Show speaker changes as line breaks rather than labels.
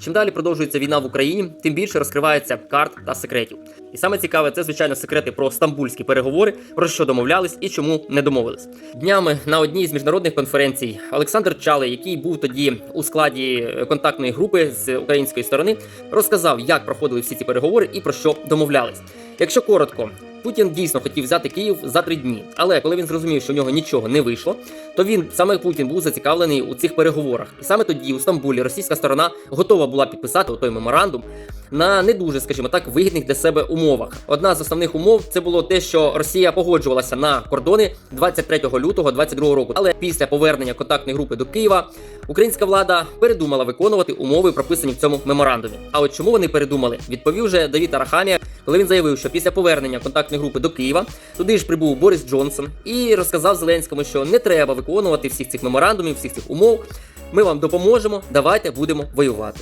Чим далі продовжується війна в Україні, тим більше розкривається карт та секретів. І саме цікаве, це звичайно секрети про стамбульські переговори, про що домовлялись і чому не домовились. Днями на одній з міжнародних конференцій Олександр Чалий, який був тоді у складі контактної групи з української сторони, розказав, як проходили всі ці переговори і про що домовлялись. Якщо коротко, Путін дійсно хотів взяти Київ за три дні, але коли він зрозумів, що в нього нічого не вийшло, то він саме Путін був зацікавлений у цих переговорах. І саме тоді у Стамбулі російська сторона готова була підписати той меморандум на не дуже, скажімо так, вигідних для себе умовах. Одна з основних умов це було те, що Росія погоджувалася на кордони 23 лютого 22 року. Але після повернення контактної групи до Києва українська влада передумала виконувати умови, прописані в цьому меморандумі. А от чому вони передумали? Відповів вже Давід Арахамія, коли він заявив, що після повернення контактної групи до Києва туди ж прибув Борис Джонсон і розказав Зеленському, що не треба виконувати всіх цих меморандумів, всіх цих умов. Ми вам допоможемо. Давайте будемо воювати.